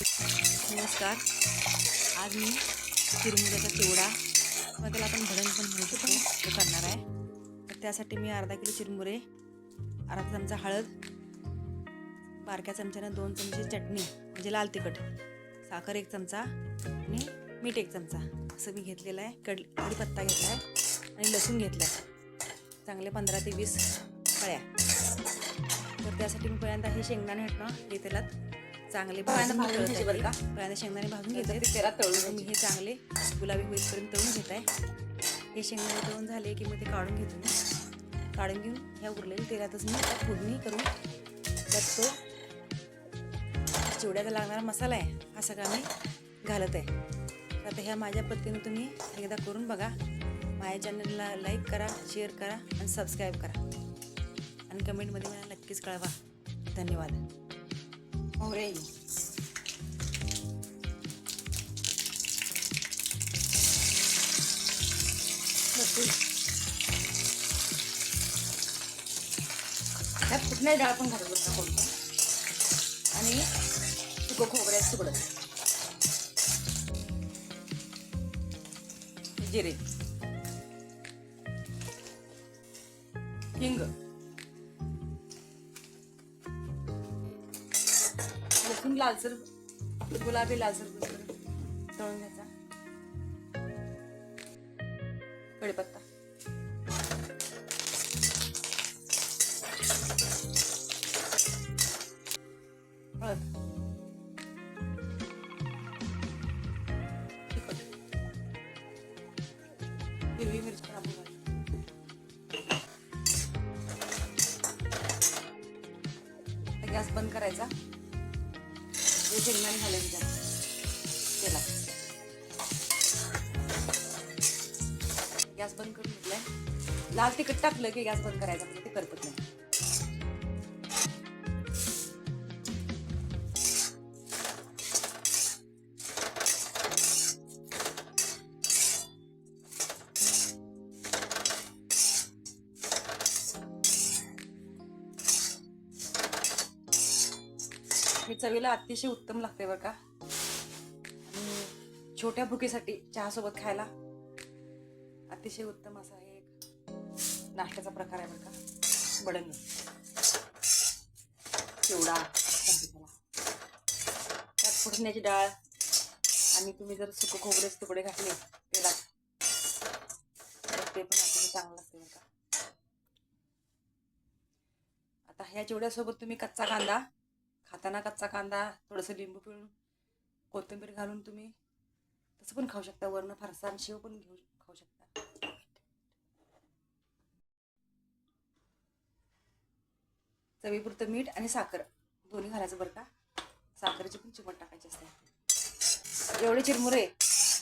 नमस्कार. आज मी चिरमुऱ्याचा चिवडा किंवा त्याला आपण भडंग पण म्हणू शकतो तो करणार आहे. तर त्यासाठी मी अर्धा किलो चिरमुरे अर्धा चमचा हळद बारक्या चमच्यानं दोन चमचे चटणी म्हणजे लाल तिखट साखर एक चमचा आणि मीठ एक चमचा. असं मी घेतलेलं आहे. कड कढीपत्ता घेतला आहे आणि लसूण घेतला आहे चांगले पंधरा ते वीस फळ्या. तर त्यासाठी मी पहिल्यांदा हे शेंगदाणे हटणं ना हे तेलात चांगले भाजून भाजून घ्यायचे बरं का? पहिल्यांदा शेंगदाणे भाजून घेतले ते तेलात तळून तर मी हे चांगले गुलाबी होईपर्यंत तळून घेत आहे. हे शेंगदाणे तळून झाले की मग ते काढून घेतो मी. काढून घेऊन ह्या उरलेल्या तेलातच मी त्यात फोडणी करून त्यात तो चिवड्याचा लागणारा मसाला आहे हा सगळा मी घालत आहे. तर आता ह्या माझ्या पद्धतीने तुम्ही एकदा करून बघा. माझ्या चॅनलला लाईक करा शेअर करा आणि सबस्क्राईब करा. आणि कमेंटमध्ये मला नक्कीच कळवा. धन्यवाद. मोहरे त्यात कुठल्याही डाळ पण घालू शकता कोणतं आणि सुकं खोबऱ्यात तुकडं जिरे हिंग लालसर गुलाबी लालसर होईपर्यंत तळून घ्यायचा. कढीपत्ता. हिरवी मिरची कापून गॅस बंद करायचा. शेंगदाणे घालायचे त्यात. तेलात गॅस बंद करून घेतलाय. लाल तिखट टाकलं की गॅस बंद करायचा म्हणजे ते करपत नाही. हे चवीला अतिशय उत्तम लागते बरं का. आणि छोट्या भुकेसाठी चहासोबत खायला अतिशय उत्तम असा हे एक नाश्त्याचा प्रकार आहे बरं का. बडंग चिवडा त्यात फुटण्याची डाळ आणि तुम्ही जर सुकं खोबरेच तुकडे घातले तेला तर ते पण अतिशय चांगलं लागते बरं का. आता ह्या चिवड्यासोबत तुम्ही कच्चा कांदा खाताना कच्चा कांदा थोडंसं लिंबू पिळून कोथिंबीर घालून तुम्ही तसं पण खाऊ शकता. वरनं फरसाण शेव पण घेऊ खाऊ शकता. चवीपुरतं मीठ आणि साखर. दोन्ही घालायचं बरं का? साखरेची पण चिमट टाकायची असते. एवढे चिरमुरे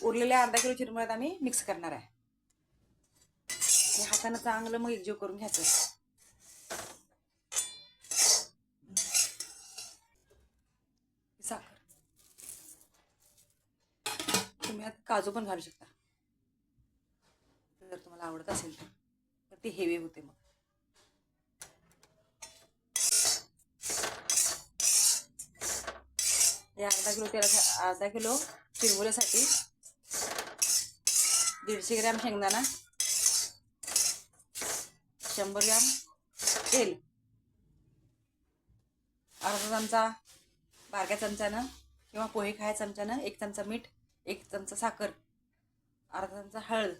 उरलेल्या अर्धा किलो चिरमुऱ्यात आम्ही मिक्स करणार आहे. आणि हातानं चांगलं मग एकजीव करून घ्यायचं साखर तुम्ही काजू पण घालू शकता. जर तुम्हाला आवडत असेल तर. ते हेवी होते मग. या अर्धा किलो तेला अर्धा किलो चिरमुल्यासाठी दीडशे ग्रॅम शेंगदाणा शंभर ग्रॅम तेल अर्धा चमचा बारक्या चमच्यानं किंवा पोहे खाया चमच्यानं एक चमचा मीठ एक चमचा साखर अर्धा चमचा हळद.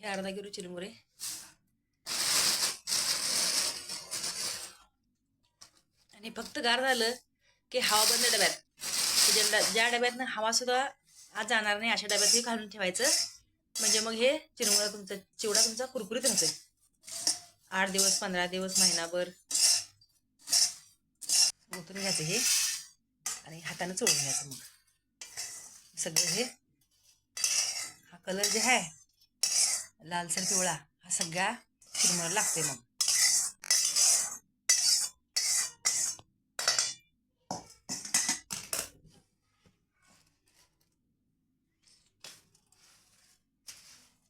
हे अर्धा किलो चिरमुरे. आणि फक्त गार झालं की हवा बंद डब्यात. ज्या ज्या डब्यातनं हवा सुद्धा आज जाणार नाही अशा डब्यात हे घालून ठेवायचं. म्हणजे मग हे चिरमुरा तुमचा चिवडा तुमचा कुरकुरीत राहतोय आठ दिवस पंधरा दिवस महिनाभर. ओतून घ्यायचं हे. आणि हातानं चोळून घ्यायचं मग. सगळं हे. हा कलर जे आहे लालसर पिवळा हा सगळ्या चिरमर लागते मग.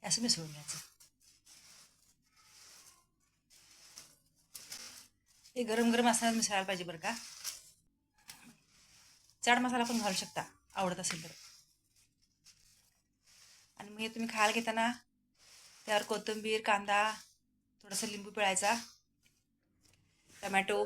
असं मिसळून घ्यायचं. हे गरम गरम मसाला मिसळायला पाहिजे बरं का? चाट मसाला पण घालू शकता आवडत असेल तर. आणि मग हे तुम्ही खायला घेताना त्यावर कोथिंबीर कांदा थोडासा लिंबू पिळायचा टमॅटो